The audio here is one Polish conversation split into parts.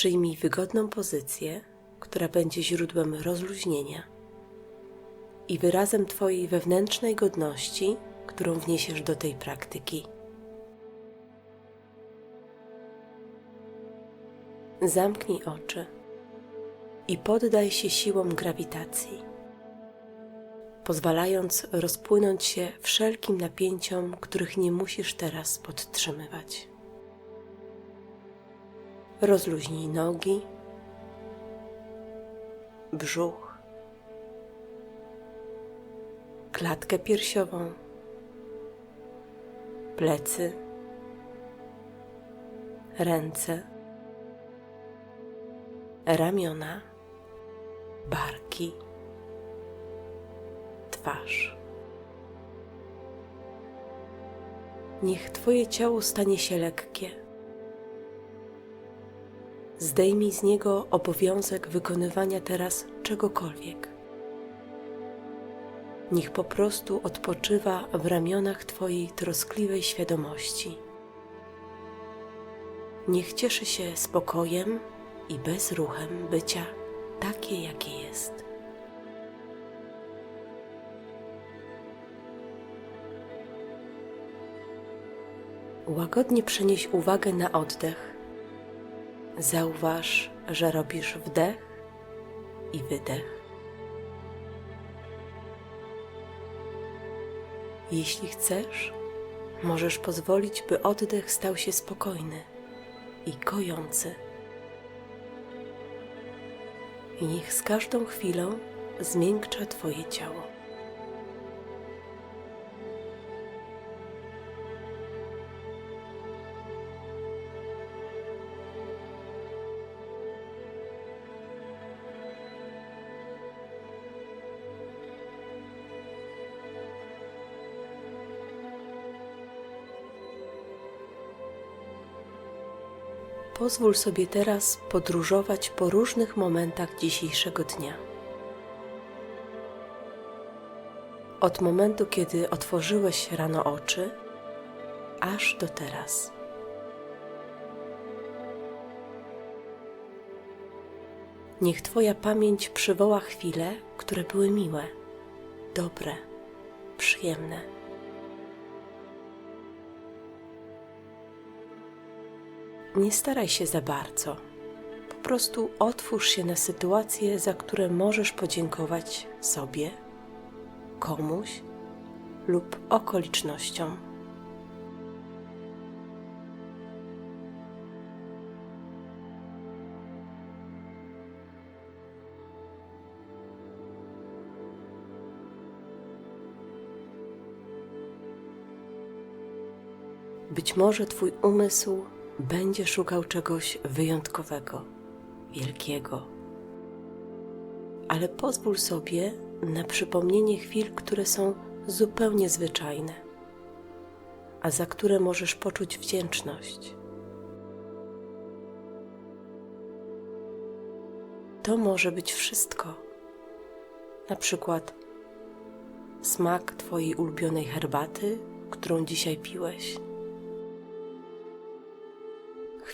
Przyjmij wygodną pozycję, która będzie źródłem rozluźnienia i wyrazem Twojej wewnętrznej godności, którą wniesiesz do tej praktyki. Zamknij oczy i poddaj się siłom grawitacji, pozwalając rozpłynąć się wszelkim napięciom, których nie musisz teraz podtrzymywać. Rozluźnij nogi, brzuch, klatkę piersiową, plecy, ręce, ramiona, barki, twarz. Niech Twoje ciało stanie się lekkie. Zdejmij z niego obowiązek wykonywania teraz czegokolwiek. Niech po prostu odpoczywa w ramionach Twojej troskliwej świadomości. Niech cieszy się spokojem i bezruchem bycia takie, jakie jest. Łagodnie przenieś uwagę na oddech. Zauważ, że robisz wdech i wydech. Jeśli chcesz, możesz pozwolić, by oddech stał się spokojny i kojący. Niech z każdą chwilą zmiękcza Twoje ciało. Pozwól sobie teraz podróżować po różnych momentach dzisiejszego dnia. Od momentu, kiedy otworzyłeś rano oczy, aż do teraz. Niech Twoja pamięć przywoła chwile, które były miłe, dobre, przyjemne. Nie staraj się za bardzo. Po prostu otwórz się na sytuacje, za które możesz podziękować sobie, komuś lub okolicznościom. Być może Twój umysł będzie szukał czegoś wyjątkowego, wielkiego. Ale pozwól sobie na przypomnienie chwil, które są zupełnie zwyczajne, a za które możesz poczuć wdzięczność. To może być wszystko. Na przykład smak Twojej ulubionej herbaty, którą dzisiaj piłeś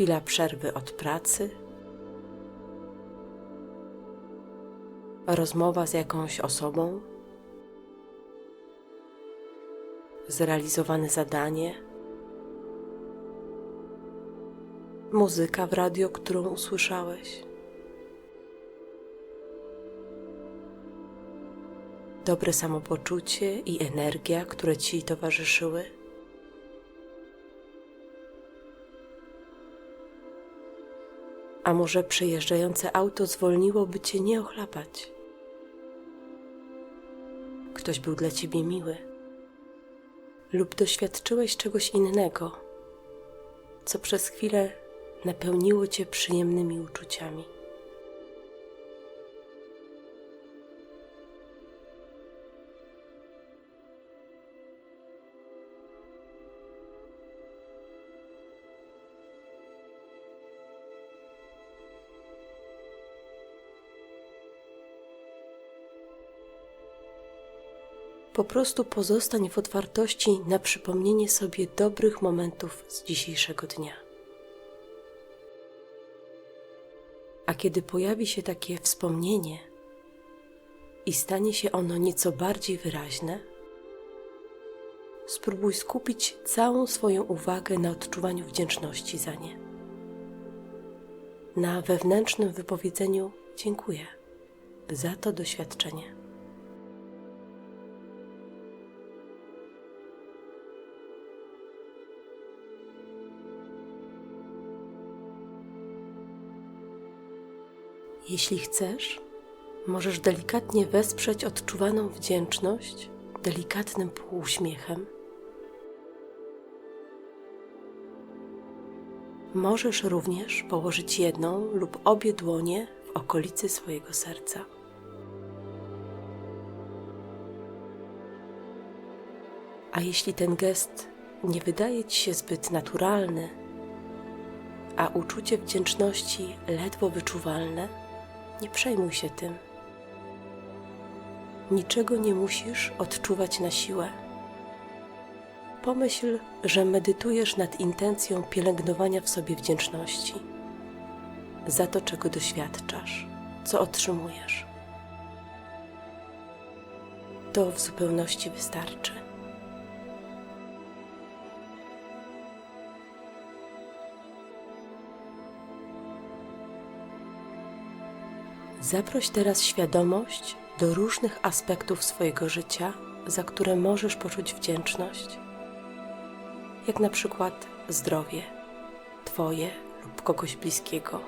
chwila przerwy od pracy, rozmowa z jakąś osobą, zrealizowane zadanie, muzyka w radio, którą usłyszałeś. Dobre samopoczucie i energia, które ci towarzyszyły. A może przejeżdżające auto zwolniłoby cię nie ochlapać? Ktoś był dla ciebie miły, lub doświadczyłeś czegoś innego, co przez chwilę napełniło cię przyjemnymi uczuciami. Po prostu pozostań w otwartości na przypomnienie sobie dobrych momentów z dzisiejszego dnia. A kiedy pojawi się takie wspomnienie i stanie się ono nieco bardziej wyraźne, spróbuj skupić całą swoją uwagę na odczuwaniu wdzięczności za nie. Na wewnętrznym wypowiedzeniu dziękuję za to doświadczenie. Jeśli chcesz, możesz delikatnie wesprzeć odczuwaną wdzięczność delikatnym półuśmiechem. Możesz również położyć jedną lub obie dłonie w okolicy swojego serca. A jeśli ten gest nie wydaje ci się zbyt naturalny, a uczucie wdzięczności ledwo wyczuwalne, nie przejmuj się tym. Niczego nie musisz odczuwać na siłę. Pomyśl, że medytujesz nad intencją pielęgnowania w sobie wdzięczności za to, czego doświadczasz, co otrzymujesz. To w zupełności wystarczy. Zaproś teraz świadomość do różnych aspektów swojego życia, za które możesz poczuć wdzięczność, jak na przykład zdrowie Twoje lub kogoś bliskiego.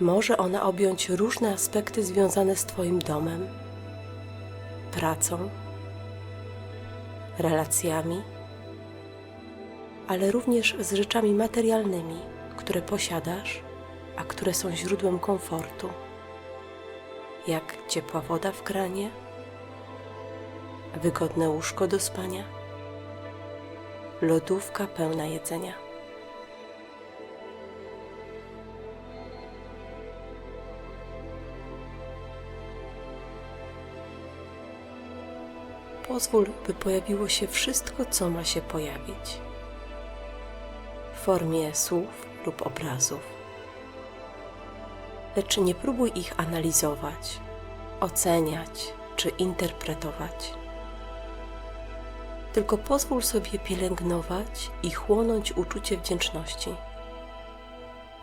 Może ona objąć różne aspekty związane z Twoim domem, pracą, relacjami, ale również z rzeczami materialnymi, które posiadasz, a które są źródłem komfortu, jak ciepła woda w kranie, wygodne łóżko do spania, lodówka pełna jedzenia. Pozwól, by pojawiło się wszystko, co ma się pojawić w formie słów lub obrazów. Lecz nie próbuj ich analizować, oceniać czy interpretować. Tylko pozwól sobie pielęgnować i chłonąć uczucie wdzięczności.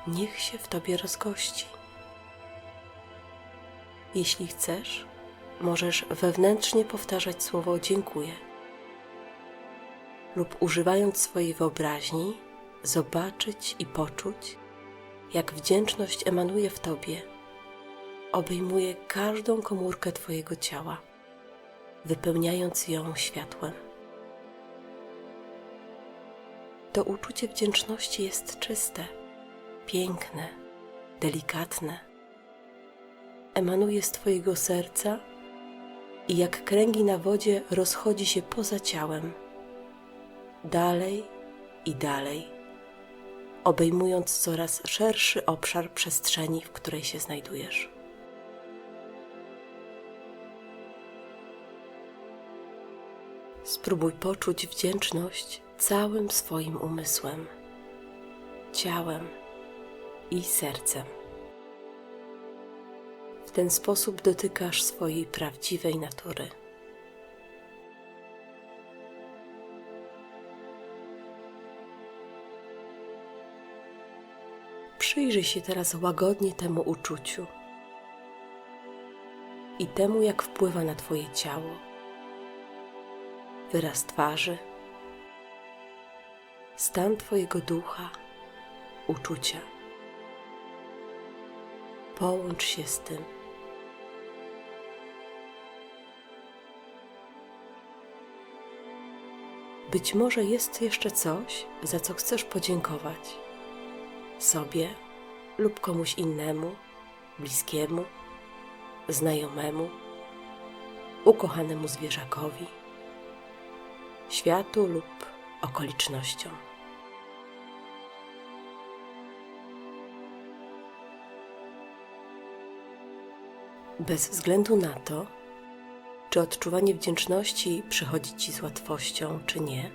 Niech się w tobie rozgości. Jeśli chcesz, możesz wewnętrznie powtarzać słowo dziękuję lub używając swojej wyobraźni zobaczyć i poczuć, jak wdzięczność emanuje w tobie, obejmuje każdą komórkę twojego ciała, wypełniając ją światłem. To uczucie wdzięczności jest czyste, piękne, delikatne. Emanuje z Twojego serca i jak kręgi na wodzie rozchodzi się poza ciałem, dalej i dalej, obejmując coraz szerszy obszar przestrzeni, w której się znajdujesz. Spróbuj poczuć wdzięczność całym swoim umysłem, ciałem i sercem ten sposób dotykasz swojej prawdziwej natury. Przyjrzyj się teraz łagodnie temu uczuciu i temu, jak wpływa na Twoje ciało, wyraz twarzy, stan Twojego ducha, uczucia. Połącz się z tym. Być może jest jeszcze coś, za co chcesz podziękować sobie lub komuś innemu, bliskiemu, znajomemu, ukochanemu zwierzakowi, światu lub okolicznościom. Bez względu na to, czy odczuwanie wdzięczności przychodzi ci z łatwością, czy nie,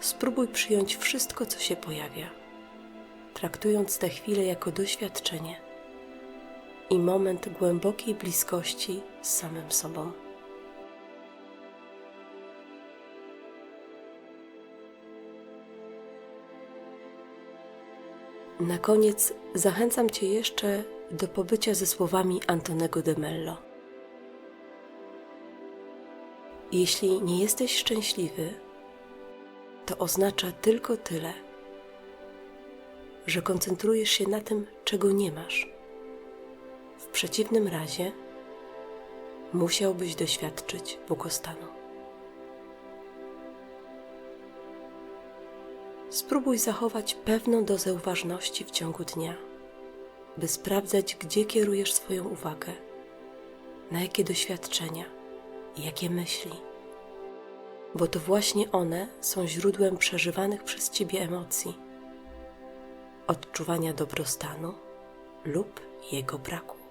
spróbuj przyjąć wszystko, co się pojawia, traktując tę chwilę jako doświadczenie i moment głębokiej bliskości z samym sobą. Na koniec zachęcam Cię jeszcze do pobycia ze słowami Antonego de Mello. Jeśli nie jesteś szczęśliwy, to oznacza tylko tyle, że koncentrujesz się na tym, czego nie masz. W przeciwnym razie musiałbyś doświadczyć błogostanu. Spróbuj zachować pewną dozę uważności w ciągu dnia, by sprawdzać, gdzie kierujesz swoją uwagę, na jakie doświadczenia jakie myśli, bo to właśnie one są źródłem przeżywanych przez ciebie emocji, odczuwania dobrostanu lub jego braku.